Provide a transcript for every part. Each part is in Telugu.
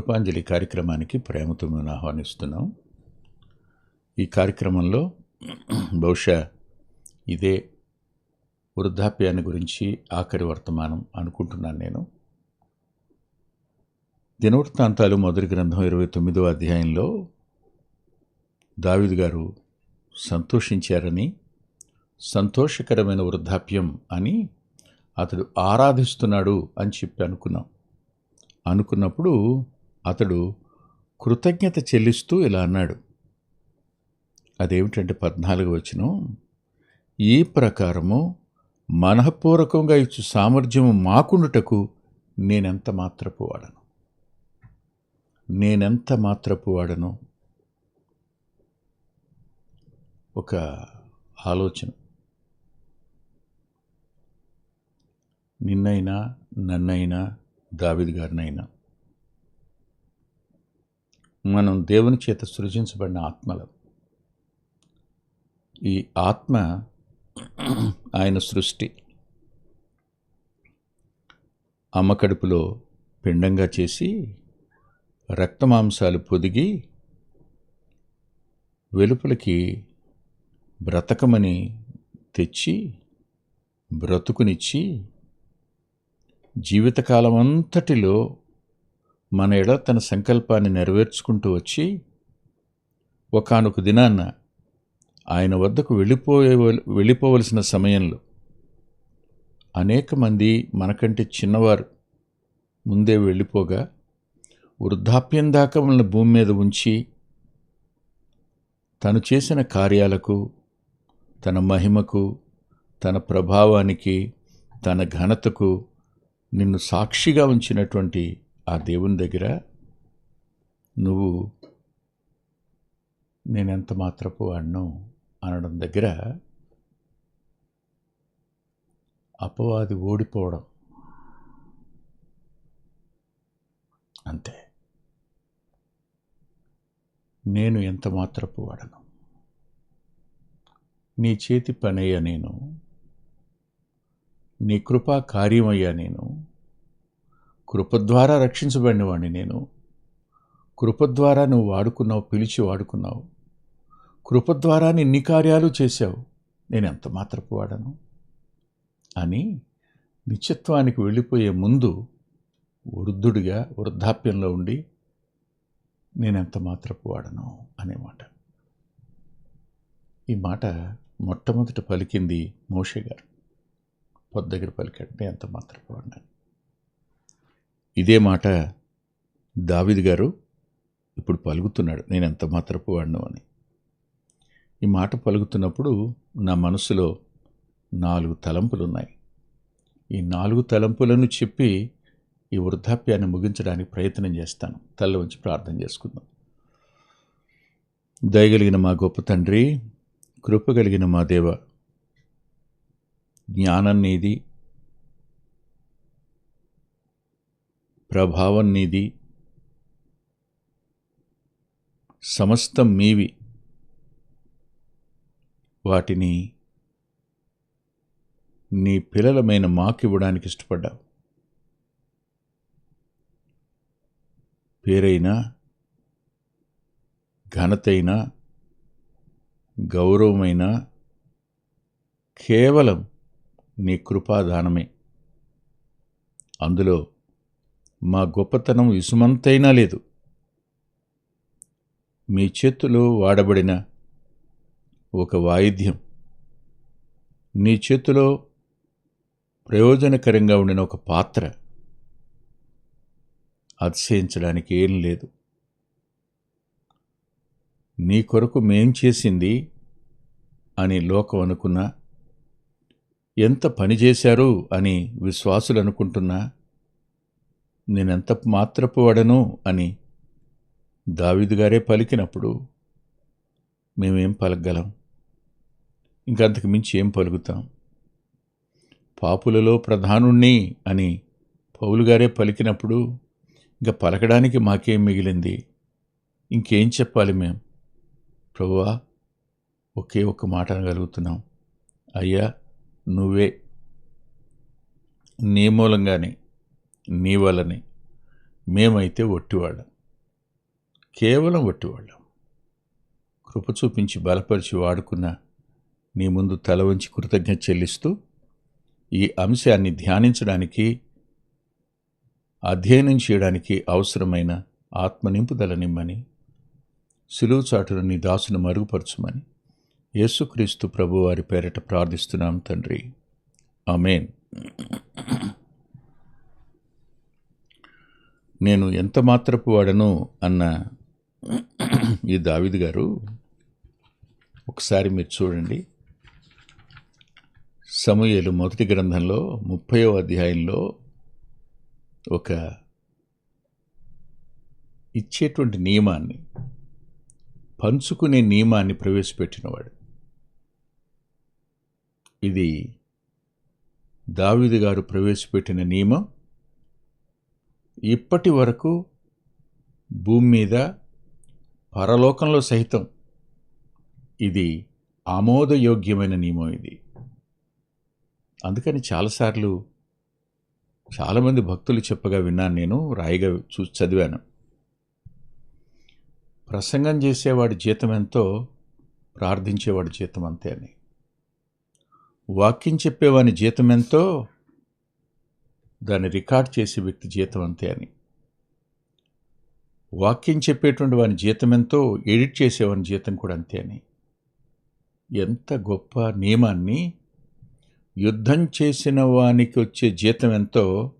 కృపాంజలి కార్యక్రమానికి ప్రేమతో మేము ఆహ్వానిస్తున్నాం. ఈ కార్యక్రమంలో బహుశా ఇదే వృద్ధాప్యాన్ని గురించి ఆఖరి వర్తమానం అనుకుంటున్నాను నేను. దినవృత్తాంతాలు మొదటి గ్రంథం ఇరవై తొమ్మిదో అధ్యాయంలో దావిద్ గారు సంతోషించారని సంతోషకరమైన వృద్ధాప్యం అని అతడు ఆరాధిస్తున్నాడు అని చెప్పి అనుకున్నాం. అనుకున్నప్పుడు అతడు కృతజ్ఞత చెల్లిస్తూ ఇలా అన్నాడు. అదేమిటంటే పద్నాలుగు వచ్చిన ఈ ప్రకారము మనఃపూర్వకంగా ఇచ్చు సామర్థ్యము మాకుండుటకు నేనెంత మాత్రపు వాడను? నేనెంత మాత్రపు వాడను? ఒక ఆలోచన. నిన్నైనా నన్నైనా దావిద్ గారినైనా మనం దేవుని చేత సృజించబడిన ఆత్మలు. ఈ ఆత్మ ఆయన సృష్టి. అమ్మ కడుపులో పిండంగా చేసి రక్తమాంసాలు పొదిగి వెలుపలికి బ్రతకమని తెచ్చి బ్రతుకునిచ్చి జీవితకాలం అంతటిలో మన ఎడ తన సంకల్పాన్ని నెరవేర్చుకుంటూ వచ్చి ఒకనొక దినాన్న ఆయన వద్దకు వెళ్ళిపోయే వెళ్ళిపోవలసిన సమయంలో అనేక మంది మనకంటే చిన్నవారు ముందే వెళ్ళిపోగా వృద్ధాప్యం దాకా మనల్ని భూమి మీద ఉంచి తను చేసిన కార్యాలకు తన మహిమకు తన ప్రభావానికి తన ఘనతకు నిన్ను సాక్షిగా ఉంచినటువంటి ఆ దేవుని దగ్గర నువ్వు నేనెంత మాత్రపు వాడిను అనడం దగ్గర అపవాది ఓడిపోవడం. అంతే. నేను ఎంత మాత్రపు వాడను? నీ చేతి పనయ్యా నేను. నీ కృపా కార్యమయ్యా నేను. కృప ద్వారా నేను. కృప ద్వారా నువ్వు వాడుకున్నావు పిలిచి వాడుకున్నావు. కృప ద్వారా ఇన్ని కార్యాలు చేశావు. నేను ఎంత మాత్రపు వాడను? అని నిత్యత్వానికి వెళ్ళిపోయే ముందు వృద్ధుడిగా వృద్ధాప్యంలో ఉండి నేనెంత మాత్రపు వాడను అనే మాట. ఈ మాట మొట్టమొదట పలికింది మోషే గారు. పొద్దు దగ్గర పలికంటే ఎంత మాత్రపు వాడినాను ఇదే మాట దావిద్ గారు ఇప్పుడు పలుకుతున్నాడు. నేను ఎంత మాత్రపు వాడిను అని. ఈ మాట పలుకుతున్నప్పుడు నా మనసులో నాలుగు తలంపులు ఉన్నాయి ఈ నాలుగు తలంపులను చెప్పి ఈ వృద్ధాప్యాన్ని ముగించడానికి ప్రయత్నం చేస్తాను. తల్ల ఉంచి ప్రార్థన చేసుకుందాం. దయగలిగిన మా గొప్ప తండ్రి కృప కలిగిన మా దేవ జ్ఞానం నీది ప్రభావం నీది. సమస్తం మీవి. వాటిని నీ పిల్లలమైన మాకివ్వడానికి ఇష్టపడ్డావు. పేరైనా ఘనతైనా గౌరవమైన కేవలం నీ కృపాదానమే. అందులో మా గొప్పతనం ఇసుమంతైనా లేదు. మీ చేతిలో వాడబడిన ఒక వాయిద్యం. నీ చేతిలో ప్రయోజనకరంగా ఉండిన ఒక పాత్ర. అతిశయించడానికి ఏం లేదు. నీ కొరకు మేం చేసింది అని లోకం అనుకున్నా ఎంత పని చేశారు అని విశ్వాసులు అనుకుంటున్నా నేనెంత మాత్రపు వాడను? అని దావీదు గారే పలికినప్పుడు మేమేం పలకగలం? ఇంకంతకు మించి ఏం పలుకుతాం? పాపులలో ప్రధానుణ్ణి అని పౌలు గారే పలికినప్పుడు ఇంకా పలకడానికి మాకేం మిగిలింది? ఇంకేం చెప్పాలి మేం? ప్రభువా ఒకే ఒక్క మాట అనగలుగుతున్నాం. అయ్యా నువ్వే. నీ మూలంగానే. నీ వలనే మేమైతే ఒట్టివాళ్ళం. కేవలం వట్టివాళ్ళం కృప చూపించి బలపరిచి వాడుకున్న నీ ముందు తల వంచి కృతజ్ఞత చెల్లిస్తూ ఈ అంశాన్ని ధ్యానించడానికి అధ్యయనం చేయడానికి అవసరమైన ఆత్మ నింపుదల నిమ్మని సులువు చాటును నీ దాసును మరుగుపరచమని యేసుక్రీస్తు ప్రభువారి పేరట ప్రార్థిస్తున్నాం తండ్రి. ఆమెన్. నేను ఎంత మాత్రపు వాడను అన్న ఈ దావిద్ గారు ఒకసారి మీరు చూడండి. సమూహలు మొదటి గ్రంథంలో ముప్పయో అధ్యాయంలో ఒక ఇచ్చేటువంటి నియమాన్ని పంచుకునే నియమాన్ని ప్రవేశపెట్టినవాడు. ఇది దావిదు గారు ప్రవేశపెట్టిన నియమం ఇప్పటి వరకు భూమి మీద పరలోకంలో సహితం ఇది ఆమోదయోగ్యమైన నియమం ఇది. అందుకని చాలాసార్లు చాలామంది భక్తులు చెప్పగా విన్నాను నేను రాయిగా చూ చదివాను. ప్రసంగం చేసేవాడి జీతం ఎంతో ప్రార్థించేవాడి జీతం అంతే అని. వాక్యం చెప్పేవాని జీతం ఎంతో దాన్ని రికార్డ్ చేసే వ్యక్తి జీతం అంతే అని. వాక్యం చెప్పేటువంటి వాని జీతం ఎంతో ఎడిట్ చేసేవాని జీతం కూడా అంతే అని. ఎంత గొప్ప నియమాన్ని. యుద్ధం చేసిన వానికి వచ్చే జీతం ఎంతో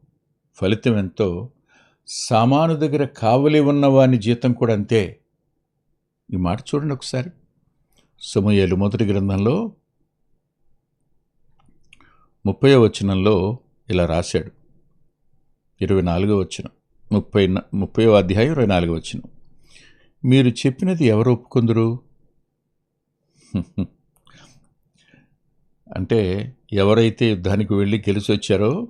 ఫలితం ఎంతో సామాను దగ్గర కావలి ఉన్న వాని జీతం కూడా అంతే. ఈ మాట చూడండి ఒకసారి. సమయాలు మొదటి గ్రంథంలో ముప్పై వచనంలో ఇలా రాశాడు. ఇరవై నాలుగో వచ్చిన ముప్పై ముప్పై అధ్యాయం ఇరవై నాలుగో వచ్చిన మీరు చెప్పినది ఎవరు ఒప్పుకుందరు? అంటే ఎవరైతే యుద్ధానికి వెళ్ళి గెలిచి వచ్చారో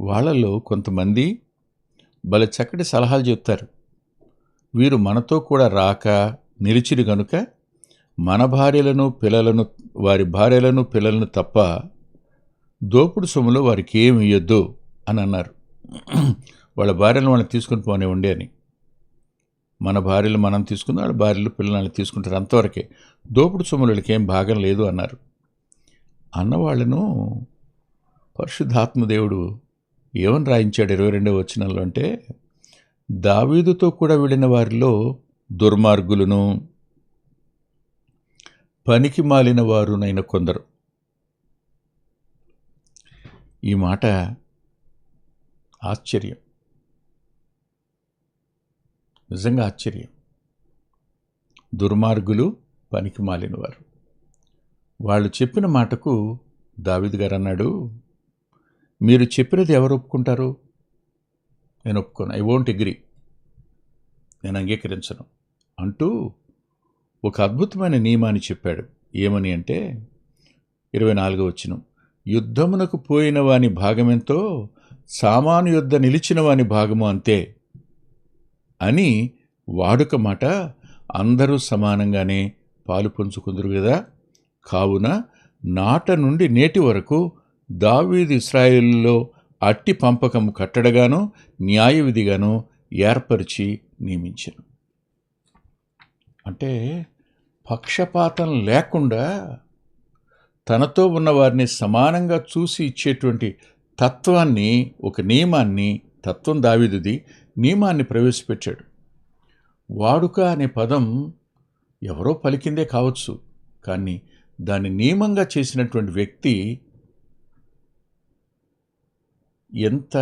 వాళ్ళలో కొంతమంది భలే చక్కటి సలహాలు చెప్తారు. వీరు మనతో కూడా రాక నిలిచిరు గనుక మన భార్యలను పిల్లలను వారి భార్యలను పిల్లలను తప్ప దోపుడు సొమ్ములో వారికి ఏమి ఇయ్యొద్దు? అని అన్నారు. వాళ్ళ భార్యలు వాళ్ళని తీసుకుని పోనివ్వండి అని. మన భార్యలు మనం తీసుకుని వాళ్ళ భార్యలు పిల్లల్ని తీసుకుంటారు అంతవరకే. దోపుడు సొమ్ములకి ఏం భాగం లేదు అన్నారు. అన్నవాళ్ళను పరిశుద్ధాత్మదేవుడు ఏమని రాయించాడు ఇరవై రెండవ వచనంలో అంటే దావీదుతో కూడా వెళ్ళిన వారిలో దుర్మార్గులను పనికి మాలిన వారునైన కొందరు. ఈ మాట ఆశ్చర్యం. నిజంగా ఆశ్చర్యం. దుర్మార్గులు పనికి మాలినవారు వాళ్ళు చెప్పిన మాటకు దావిద్ గారు అన్నాడు మీరు చెప్పినది ఎవరు ఒప్పుకుంటారు? నేను ఒప్పుకోను. I won't agree. నేను అంగీకరించను. అంటూ ఒక అద్భుతమైన నియమాన్ని చెప్పాడు. ఏమని అంటే ఇరవై నాలుగో వచ్చిన యుద్ధమునకు పోయిన వాని భాగమెంతో సామాను యుద్ధ నిలిచినవాని భాగము అంతే అని వాడుక మాట అందరూ సమానంగానే పాలు పంచుకుందరు కదా కావున నాట నుండి నేటి వరకు దావీద్ ఇస్రాయిల్లో అట్టి పంపకం కట్టడగాను న్యాయవిధిగాను ఏర్పరిచి నియమించను. అంటే పక్షపాతం లేకుండా తనతో ఉన్న వారిని సమానంగా చూసి ఇచ్చేటువంటి తత్వాన్ని ఒక నియమాన్ని తత్వం దావిదిది నియమాన్ని ప్రవేశపెట్టాడు. వాడుక అనే పదం ఎవరో పలికిందే కావచ్చు కానీ దాన్ని నియమంగా చేసినటువంటి వ్యక్తి ఎంత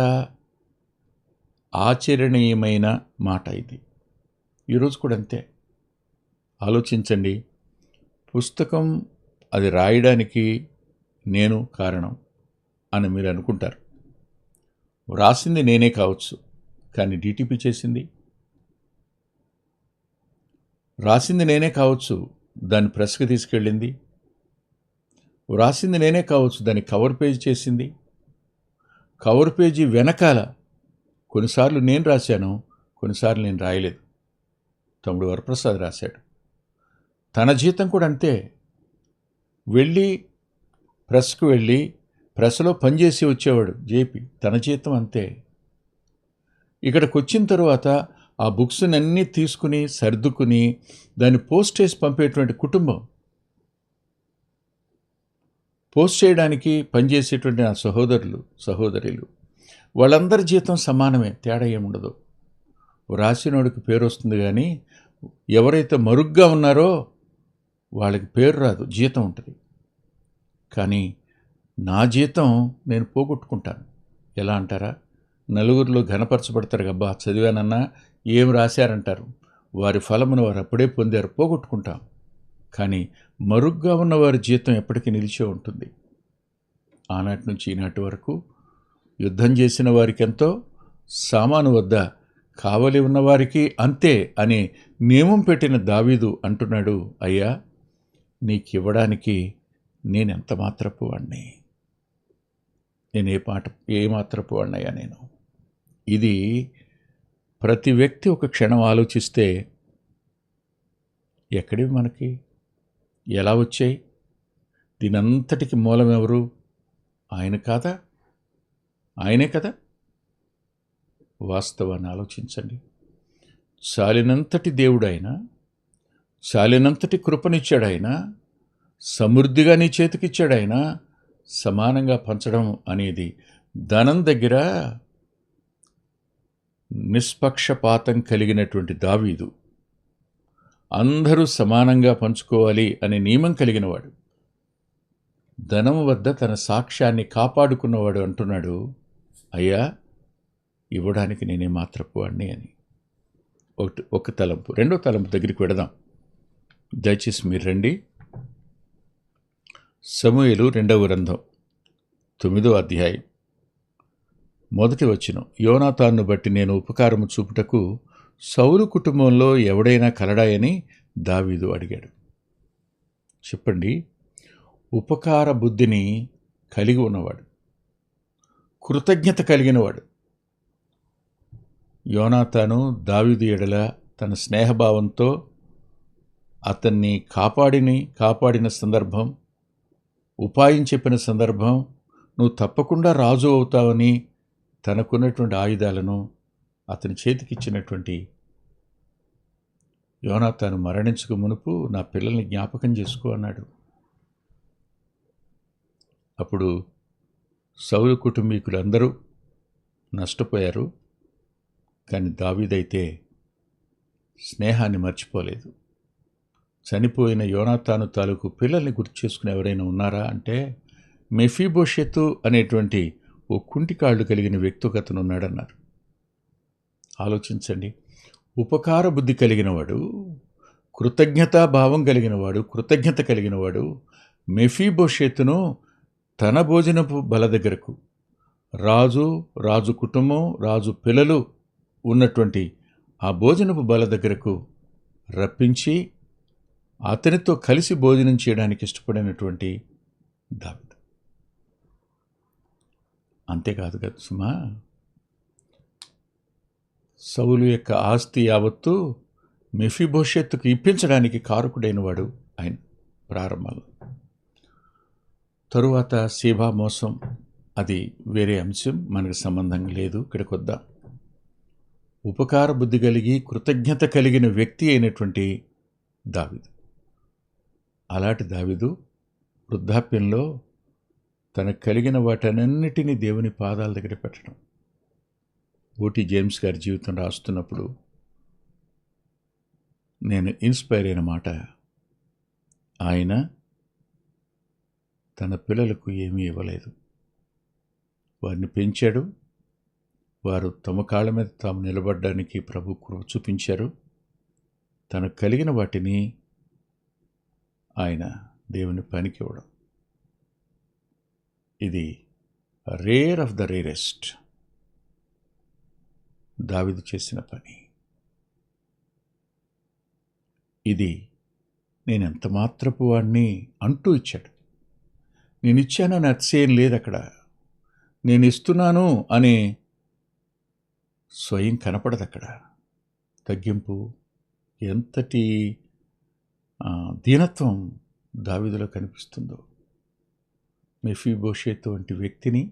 ఆచరణీయమైన మాట ఇది. ఈరోజు కూడా అంతే. ఆలోచించండి. పుస్తకం అది రాయడానికి నేను కారణం. అని మీరు అనుకుంటారు. వ్రాసింది నేనే కావచ్చు కానీ డిటిపి చేసింది? రాసింది నేనే కావచ్చు దాన్ని ప్రెస్కి తీసుకెళ్ళింది? వ్రాసింది నేనే కావచ్చు దాన్ని కవర్ పేజ్ చేసింది? కవర్ పేజీ వెనకాల కొన్నిసార్లు నేను రాశాను కొన్నిసార్లు నేను రాయలేదు. తమ్ముడు వరప్రసాద్ రాశాడు. తన జీతం కూడా అంతే. వెళ్ళి ప్రెస్కు వెళ్ళి ప్రెస్లో పనిచేసి వచ్చేవాడు జేపీ. తన జీతం అంతే. ఇక్కడికి వచ్చిన తర్వాత ఆ బుక్స్ని అన్నీ తీసుకుని సర్దుకుని దాన్ని పోస్ట్ చేసి పంపేటువంటి కుటుంబం. పోస్ట్ చేయడానికి పనిచేసేటువంటి నా సహోదరులు సహోదరులు. వాళ్ళందరి జీతం సమానమే తేడా ఏముండదు. రాసినోడికి పేరు వస్తుంది కానీ ఎవరైతే మరుగ్గా ఉన్నారో వాళ్ళకి పేరు రాదు జీతం ఉంటుంది. కానీ నా జీతం నేను పోగొట్టుకుంటాను. ఎలా అంటారా? నలుగురిలో ఘనపరచబడతారు అబ్బా చదివానన్నా ఏం రాశారంటారు? వారి ఫలమును వారు అప్పుడే పొందారు పోగొట్టుకుంటాం. కానీ మరుగ్గా ఉన్న వారి జీతం ఎప్పటికీ నిలిచే ఉంటుంది. ఆనాటి నుంచి ఈనాటి వరకు యుద్ధం చేసిన వారికి ఎంతో సామాను వద్ద కావలి ఉన్నవారికి అంతే అనే నియమం పెట్టిన దావీదు అంటున్నాడు అయ్యా నీకివ్వడానికి నేనెంత మాత్రపు వాణ్ణి? నేను ఏ పాట ఏ మాత్రపు నేను. ఇది ప్రతి వ్యక్తి ఒక క్షణం ఆలోచిస్తే ఎక్కడివి మనకి? ఎలా వచ్చాయి? దీనంతటికి మూలం ఎవరు? ఆయన కాదా? ఆయనే కదా? వాస్తవాన్ని ఆలోచించండి. చాలినంతటి దేవుడు ఆయన చాలినంతటి కృపనిచ్చాడు ఆయన సమృద్ధిగా నీ చేతికిచ్చాడు ఆయన సమానంగా పంచడం అనేది ధనం దగ్గర నిష్పక్షపాతం కలిగినటువంటి దావీదు. అందరూ సమానంగా పంచుకోవాలి అనే నియమం కలిగినవాడు. ధనం వద్ద తన సాక్ష్యాన్ని కాపాడుకున్నవాడు అంటున్నాడు అయ్యా ఇవ్వడానికి నేనే మాత్రపు వాడిని అని. ఒకటి ఒక తలంపు రెండో తలంపు దగ్గరికి వెడదాం. దయచేసి మీరు రండి. సమూహలు రెండవ గ్రంథం తొమ్మిదో అధ్యాయం. మొదటి వచ్చిన యోనాతాన్ను బట్టి నేను ఉపకారము చూపుటకు సౌలు కుటుంబంలో ఎవడైనా కలడాయని దావీదు అడిగాడు. చెప్పండి ఉపకార బుద్ధిని కలిగి ఉన్నవాడు కృతజ్ఞత కలిగినవాడు. యోనాతాను దావీదు ఎడల తన స్నేహభావంతో అతన్ని కాపాడిని కాపాడిన సందర్భం ఉపాయం చెప్పిన సందర్భం నువ్వు తప్పకుండా రాజు అవుతావని తనకున్నటువంటి ఆయుధాలను అతని చేతికిచ్చినటువంటి యోనా తాను మరణించక మునుపు నా పిల్లల్ని జ్ఞాపకం చేసుకో అన్నాడు. అప్పుడు సౌలు కుటుంబీకులందరూ నష్టపోయారు కానీ దావీదైతే స్నేహాన్ని మర్చిపోలేదు. చనిపోయిన యోనాతాను తాలూకు పిల్లల్ని గుర్తు చేసుకుని ఎవరైనా ఉన్నారా? అంటే మెఫీబోషెత్తు అనేటువంటి ఓ కుంటికాళ్ళు కలిగిన వ్యక్తి ఒకతను ఉన్నాడన్నారు. ఆలోచించండి. ఉపకార బుద్ధి కలిగినవాడు కృతజ్ఞతా భావం కలిగినవాడు కృతజ్ఞత కలిగినవాడు మెఫీబోషెత్తును తన భోజనపు బల దగ్గరకు రాజు రాజు కుటుంబం రాజు పిల్లలు ఉన్నటువంటి ఆ భోజనపు బల దగ్గరకు రప్పించి అతనితో కలిసి భోజనం చేయడానికి ఇష్టపడినటువంటి దావిద. అంతేకాదు కదా సుమా సౌలు యొక్క ఆస్తి యావత్తు మెఫిభవిష్యత్తుకు ఇప్పించడానికి కారకుడైన వాడు ఆయన ప్రారంభంలో. తరువాత సేవా మోసం అది వేరే అంశం మనకు సంబంధం లేదు ఇక్కడికి వద్దాం ఉపకార బుద్ధి కలిగి కృతజ్ఞత కలిగిన వ్యక్తి అయినటువంటి దావిదు. అలాంటి దావిదు వృద్ధాప్యంలో తనకు కలిగిన వాటన్నిటినీ దేవుని పాదాల దగ్గర పెట్టడం. ఓటీ జేమ్స్ గారి జీవితం రాస్తున్నప్పుడు నేను ఇన్స్పైర్ అయిన మాట ఆయన తన పిల్లలకు ఏమీ ఇవ్వలేదు. వారిని పెంచాడు. వారు తమ కాళ్ళ మీద తాము నిలబడడానికి ప్రభు కృప చూపించారు. తనకు కలిగిన వాటిని ఆయన దేవుని పనికి ఇవ్వడం ఇది రేర్ ఆఫ్ ద రేరెస్ట్ దావిదు చేసిన పని. ఇది నేను ఎంత మాత్రపు వాడిని అంటూ ఇచ్చాడు. నేను ఇచ్చానని అతిశయం లేదు అక్కడ. నేను ఇస్తున్నాను అనే స్వయం కనపడదు అక్కడ తగ్గింపు ఎంతటి దీనత్వం దావిదులో కనిపిస్తుందో? మెఫీబోషేత్ వంటి వ్యక్తిని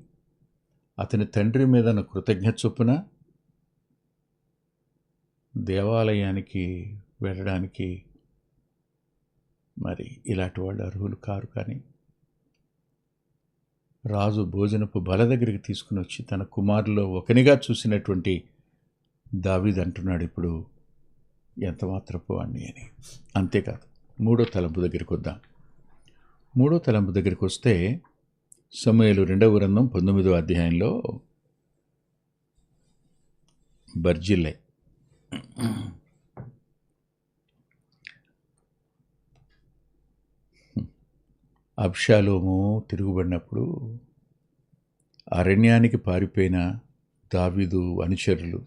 అతని తండ్రి మీద కృతజ్ఞత చొప్పున దేవాలయానికి వెళ్ళడానికి మరి ఇలాంటి వాళ్ళు అర్హులు కారు కానీ రాజు భోజనపు బల దగ్గరికి తీసుకుని వచ్చి తన కుమారులో ఒకనిగా చూసినటువంటి దావిద్ అంటున్నాడు ఇప్పుడు ఎంతమాత్రపు వాణ్ణి అని అంతేకాదు మూడో తలంపు దగ్గరికి వద్దాం. మూడో తలంపు దగ్గరికి వస్తే సమయలు రెండవ గ్రంథం పంతొమ్మిదో అధ్యాయంలో బర్జిల్లై. అబ్షాలోము తిరుగుబడినప్పుడు అరణ్యానికి పారిపోయిన దావీదు అనుచరులు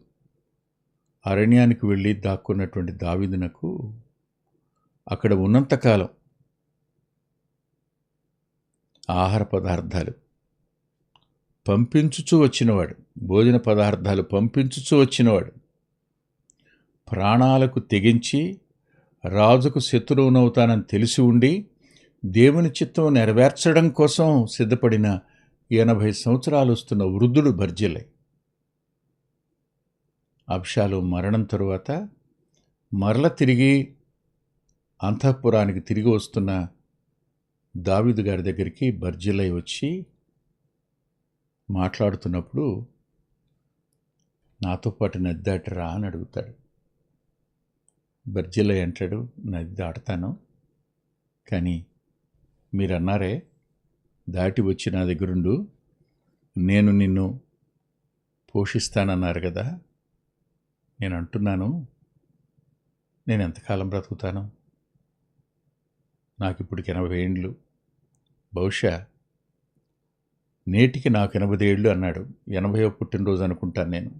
అరణ్యానికి వెళ్ళి దాక్కున్నటువంటి దావీదునకు అక్కడ ఉన్నంతకాలం ఆహార పదార్థాలు పంపించుచూ వచ్చినవాడు భోజన పదార్థాలు పంపించుచూ వచ్చినవాడు ప్రాణాలకు తెగించి రాజుకు శత్రువునవుతానని తెలిసి ఉండి దేవుని చిత్తం నెరవేర్చడం కోసం సిద్ధపడిన ఎనభై సంవత్సరాలు వస్తున్న వృద్ధుడు భర్జిలై అబ్షాలు మరణం తరువాత మరల తిరిగి అంతఃపురానికి తిరిగి వస్తున్న దావిదు గారి దగ్గరికి బర్జిలై వచ్చి మాట్లాడుతున్నప్పుడు నాతో పాటు నది దాటిరా అని అడుగుతాడు. బర్జిలై అంటాడు నది దాటుతాను. కానీ మీరు అన్నారే దాటి వచ్చి నా దగ్గరుండు. నేను నిన్ను పోషిస్తానన్నారు కదా. నేను అంటున్నాను. నేను ఎంతకాలం బ్రతుకుతాను? నాకు ఇప్పటికి ఎనభై ఏండ్లు బహుశా నేటికి నాకు ఎనభై ఏళ్ళు అన్నాడు. ఎనభయో పుట్టినరోజు అనుకుంటాను నేను.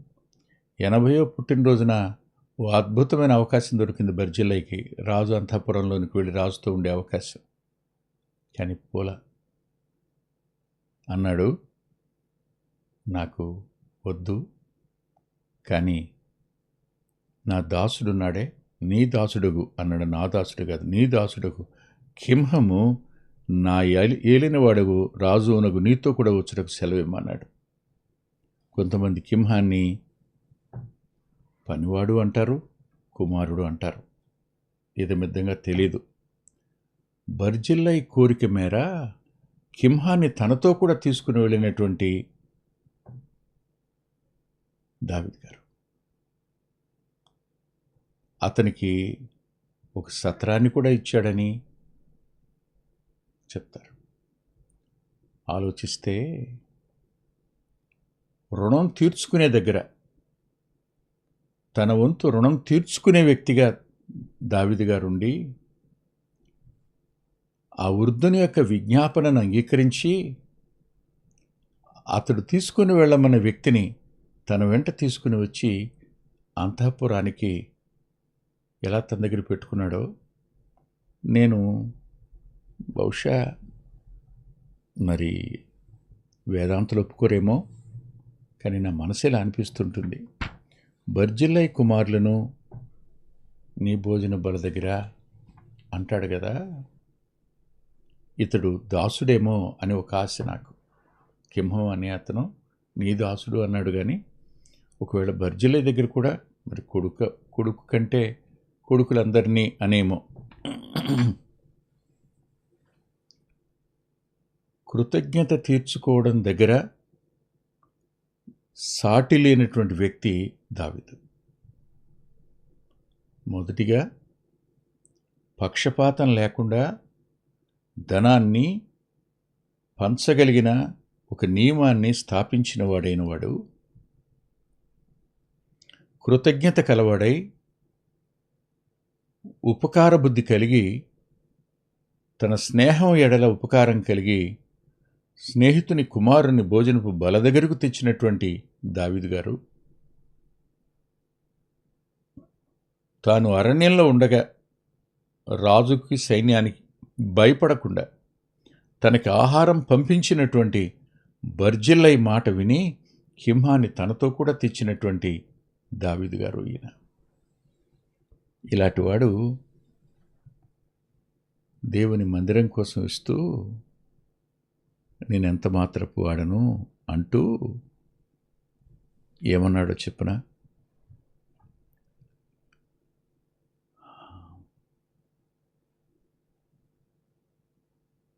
ఎనభయో పుట్టినరోజున ఓ అద్భుతమైన అవకాశం దొరికింది బర్జిల్లైకి రాజు అంతఃపురంలోనికి వెళ్ళి రాజుతో ఉండే అవకాశం. కానీ పోలా. అన్నాడు నాకు వద్దు. కానీ నా దాసుడున్నాడే. నీ దాసుడుగు అన్నాడు. నా దాసుడు కాదు నీ దాసుడుగు. కింహము నా ఏలి రాజు రాజునగు నీతో కూడా వచ్చుటకు సెలవిమ్మన్నాడు. కొంతమంది కింహాన్ని పనివాడు అంటారు కుమారుడు అంటారు. ఇదమిద్దంగా తెలీదు. బర్జిల్లై కోరిక మేర కింహాన్ని తనతో కూడా తీసుకుని వెళ్ళినటువంటి దావిద్ గారు. అతనికి ఒక సత్రాన్ని కూడా ఇచ్చాడని చెప్తారు. ఆలోచిస్తే రుణం తీర్చుకునే దగ్గర తన వంతు రుణం తీర్చుకునే వ్యక్తిగా దావిది గారుండి ఆ వృద్ధుని యొక్క విజ్ఞాపనను అంగీకరించి అతడు తీసుకుని వెళ్ళమన్న వ్యక్తిని తన వెంట తీసుకుని వచ్చి అంతఃపురానికి ఎలా తన దగ్గర పెట్టుకున్నాడో నేను బహుశా మరి వేదాంతులు ఒప్పుకోరేమో కానీ నా మనసు ఇలా అనిపిస్తుంటుంది. బర్జిల్లై కుమారులను నీ భోజన బల దగ్గర అంటాడు కదా. ఇతడు దాసుడేమో అని ఒక ఆశ నాకు. కింహం అనే అతను నీ దాసుడు అన్నాడు కానీ ఒకవేళ బర్జిలై దగ్గర కూడా మరి కొడుక కొడుకు కంటే కొడుకులందరినీ అనేమో కృతజ్ఞత తీర్చుకోవడం దగ్గర సాటి లేనటువంటి వ్యక్తి దావిదు. మొదటిగా పక్షపాతం లేకుండా ధనాన్ని పంచగలిగిన ఒక నియమాన్ని స్థాపించిన వాడైన వాడు కృతజ్ఞత కలవాడై ఉపకార బుద్ధి కలిగి తన స్నేహం ఎడల ఉపకారం కలిగి స్నేహితుని కుమారుని భోజనపు బల దగ్గరకు తెచ్చినటువంటి దావిదు గారు తాను అరణ్యంలో ఉండగా రాజుకి సైన్యానికి భయపడకుండా తనకి ఆహారం పంపించినటువంటి బర్జిల్లై మాట విని కింహాన్ని తనతో కూడా తెచ్చినటువంటి దావిదు గారు ఈయన. ఇలాంటివాడు దేవుని మందిరం కోసం ఇస్తూ నేనెంత మాత్రపు వాడను అంటూ ఏమన్నాడో చెప్పిన?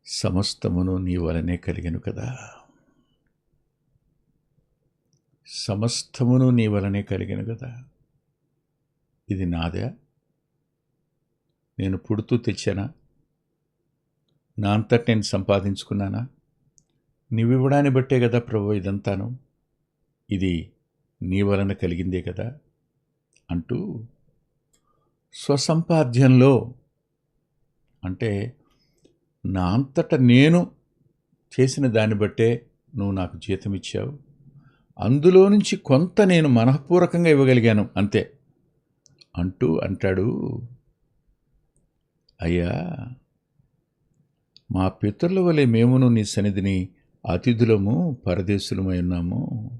సమస్తమును నీ వలనే కలిగను కదా. సమస్తమును నీ వలనే కలిగను కదా. ఇది నాదే. నేను పుడుతూ తెచ్చానా? నా అంతటి నేను సంపాదించుకున్నానా? నీవివ్వడాన్ని బట్టే కదా ప్రభు ఇదంతాను. ఇది నీ వలన కలిగిందే కదా అంటూ స్వసంపాద్యంలో అంటే నా అంతట నేను చేసిన దాన్ని బట్టే నువ్వు నాకు జీతం ఇచ్చావు అందులో నుంచి కొంత నేను మనఃపూర్వకంగా ఇవ్వగలిగాను అంతే అంటూ అంటాడు. అయ్యా మా పితరుల వలె మేమును నీ సన్నిధిని అతిథులము పరదేశులమై ఉన్నాము.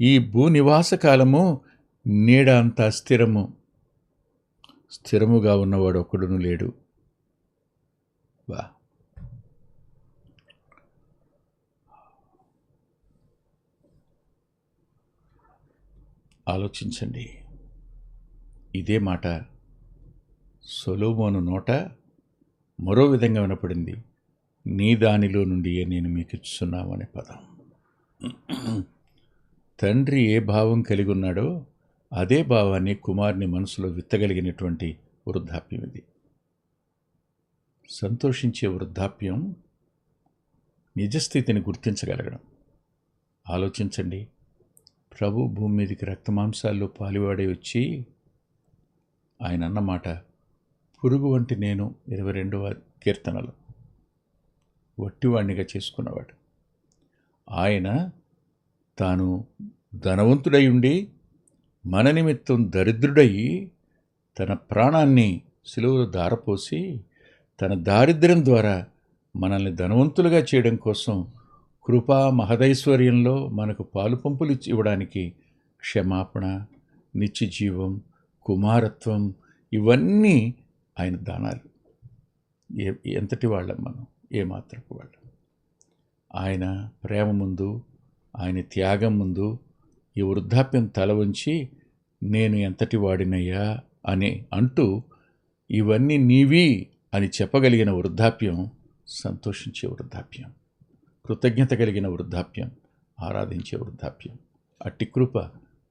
ఈ భూనివాస కాలము నీడ అంత స్థిరము. స్థిరముగా ఉన్నవాడు ఒక్కడును లేడు. బా. ఆలోచించండి. ఇదే మాట సొలోమోను నోట మరో విధంగా వినపడింది. నీ దానిలో నుండియే నేను మీకు ఇచ్చున్నామనే పదం. తండ్రి ఏ భావం కలిగి ఉన్నాడో అదే భావాన్ని కుమారుని మనసులో విత్తగలిగినటువంటి వృద్ధాప్యం ఇది. సంతోషించే వృద్ధాప్యం నిజస్థితిని గుర్తించగలగడం. ఆలోచించండి. ప్రభు భూమి మీదకి రక్తమాంసాల్లో పాలివాడే వచ్చి ఆయన అన్నమాట పురుగు వంటి నేను ఇరవై రెండవ కీర్తనలు వట్టివాణ్ణిగా చేసుకున్నవాడు. ఆయన తాను ధనవంతుడై ఉండి మన నిమిత్తం దరిద్రుడయి తన ప్రాణాన్ని సిలువలో దారపోసి తన దారిద్ర్యం ద్వారా మనల్ని ధనవంతులుగా చేయడం కోసం కృపా మహదైశ్వర్యంలో మనకు పాలు పంపులు ఇవ్వడానికి క్షమాపణ నిత్యజీవం కుమారత్వం ఇవన్నీ ఆయన దానాలు. ఎంతటి వాళ్ళం మనం? ఏమాత్రపు వాళ్ళు ఆయన ప్రేమ ముందు ఆయన త్యాగం ముందు ఈ వృద్ధాప్యం తల ఉంచి నేను ఎంతటి వాడినయ్యా అని అంటూ ఇవన్నీ నీవి అని చెప్పగలిగిన వృద్ధాప్యం సంతోషించే వృద్ధాప్యం కృతజ్ఞత కలిగిన వృద్ధాప్యం ఆరాధించే వృద్ధాప్యం. అట్టి కృప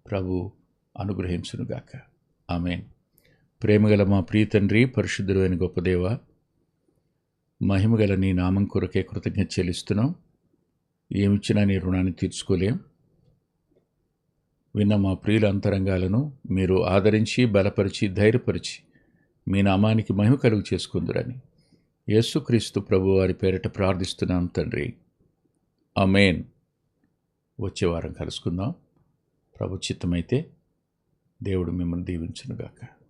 ప్రభు అనుగ్రహించునుగాక. ఆమెన్. ప్రేమగల మా ప్రియతండ్రి పరిశుద్ధుడు అయిన గొప్పదేవ మహిమగల నీ నామం కొరకే కృతజ్ఞత చెల్లిస్తున్నాం. ఏమిచ్చినా నీ రుణాన్ని తీర్చుకోలేం. విన్న మా ప్రియుల అంతరంగాలను మీరు ఆదరించి బలపరిచి ధైర్యపరిచి మీ నామానికి మహిమ కలుగు చేసుకుందురని యేసుక్రీస్తు ప్రభు వారి పేరిట ప్రార్థిస్తున్నాం తండ్రి. అమేన్ వచ్చే వారం కలుసుకుందాం. ప్రభు చిత్తమైతే దేవుడు మిమ్మల్ని దీవించునుగాక.